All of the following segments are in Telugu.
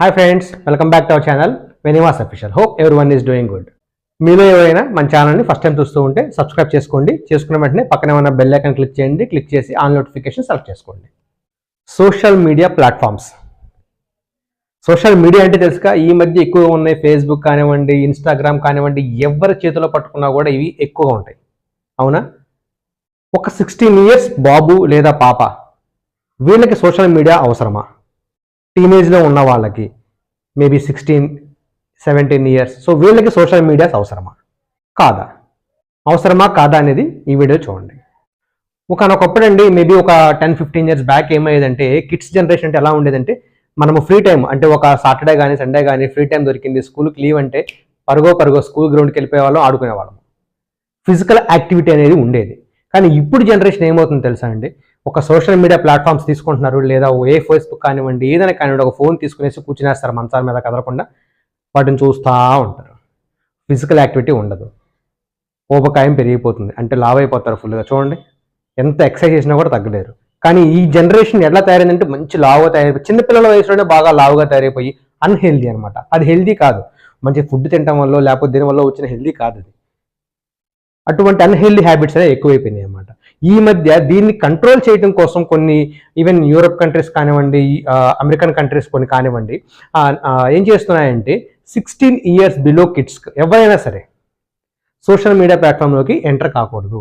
Hi friends welcome back to our channel వెనివాస్ official hope every one is doing good మీలో ఎవరైనా మన ఛానల్ని ఫస్ట్ టైం చూస్తూ ఉంటే సబ్స్క్రైబ్ చేసుకోండి. చేసుకున్న వెంటనే పక్కనే ఉన్న బెల్ ఐకన్ క్లిక్ చేయండి. క్లిక్ చేసి ఆన్ నోటిఫికేషన్ సెలెక్ట్ చేసుకోండి. Social media platforms social media అంటే తెలుసుక ఈ మధ్య ఎక్కువగా ఉన్నాయి ఫేస్బుక్ కానివ్వండి ఇన్స్టాగ్రామ్ కానివ్వండి ఎవరి చేతిలో పట్టుకున్నా కూడా ఇవి ఎక్కువగా ఉంటాయి. అవునా? ఒక సిక్స్టీన్ ఇయర్స్ బాబు లేదా పాప వీళ్ళకి సోషల్ మీడియా అవసరమా? టీనేజ్లో ఉన్న వాళ్ళకి maybe sixteen seventeen years so వీళ్ళకి సోషల్ మీడియాస్ అవసరమా? కాదా? అవసరమా? కాదా అనేది ఈ వీడియో చూడండి. ఒకనొకప్పుడు అండి మేబీ ఒక టెన్ ఫిఫ్టీన్ ఇయర్స్ బ్యాక్ ఏమయ్యేదంటే కిడ్స్ జనరేషన్ అంటే ఎలా ఉండేదంటే మనము ఫ్రీ టైం అంటే ఒక సాటర్డే కానీ సండే కానీ ఫ్రీ టైం దొరికింది. స్కూల్కి లీవ్ అంటే పరుగో పరుగో స్కూల్ గ్రౌండ్కి వెళ్ళిపోయే వాళ్ళం ఆడుకునే ఫిజికల్ యాక్టివిటీ అనేది ఉండేది. కానీ ఇప్పుడు జనరేషన్ ఏమవుతుందో తెలుసా అండి? ఒక సోషల్ మీడియా ప్లాట్ఫామ్స్ తీసుకుంటున్నారు లేదా ఏ ఫేస్బుక్ కానివ్వండి ఏదైనా కానివ్వండి ఒక ఫోన్ తీసుకునేసి కూర్చునేస్తారు మంచాల మీద కదలకుండా వాటిని చూస్తూ ఉంటారు. ఫిజికల్ యాక్టివిటీ ఉండదు. ఊబకాయం పెరిగిపోతుంది. అంటే లావ్ అయిపోతారు ఫుల్గా చూడండి ఎంత ఎక్సర్సైజ్ చేసినా కూడా తగ్గలేరు. కానీ ఈ జనరేషన్ ఎలా తయారైందంటే మంచి లావుగా తయారైపోయి చిన్నపిల్లల వయసులోనే బాగా లావుగా తయారైపోయి అన్హెల్దీ అనమాట అది హెల్దీ కాదు. మంచి ఫుడ్ తినడం వల్ల లేకపోతే దీనివల్ల వచ్చిన హెల్దీ కాదు అది. అటువంటి అన్హెల్దీ హ్యాబిట్స్ అనేవి ఎక్కువైపోయినాయి అనమాట ఈ మధ్య దీన్ని కంట్రోల్ చేయడం కోసం కొన్ని ఈవెన్ యూరప్ కంట్రీస్ కానివ్వండి అమెరికన్ కంట్రీస్ కొన్ని కానివ్వండి ఏం చేస్తున్నాయంటే సిక్స్టీన్ ఇయర్స్ బిలో కిడ్స్ ఎవరైనా సరే సోషల్ మీడియా ప్లాట్ఫామ్లోకి ఎంటర్ కాకూడదు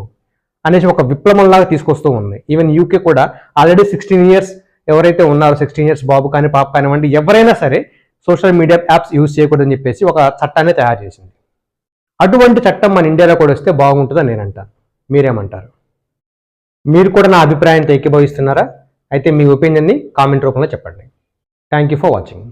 అనేసి ఒక విప్లవంలాగా తీసుకొస్తూ ఉంది. ఈవెన్ యూకే కూడా ఆల్రెడీ సిక్స్టీన్ ఇయర్స్ ఎవరైతే ఉన్నారో సిక్స్టీన్ ఇయర్స్ బాబు కానీ పాప కానివ్వండి ఎవరైనా సరే సోషల్ మీడియా యాప్స్ యూజ్ చేయకూడదని చెప్పేసి ఒక చట్టాన్ని తయారు చేసింది. అటువంటి చట్టం మన ఇండియాలో కూడా వస్తే బాగుంటుందని నేను అంటాను. మీరేమంటారు? మీరు కూడా నా అభిప్రాయంతో ఏకీభవిస్తున్నారా అయితే మీ ఒపీనియన్ని కామెంట్ రూపంలో చెప్పండి. Thank you for watching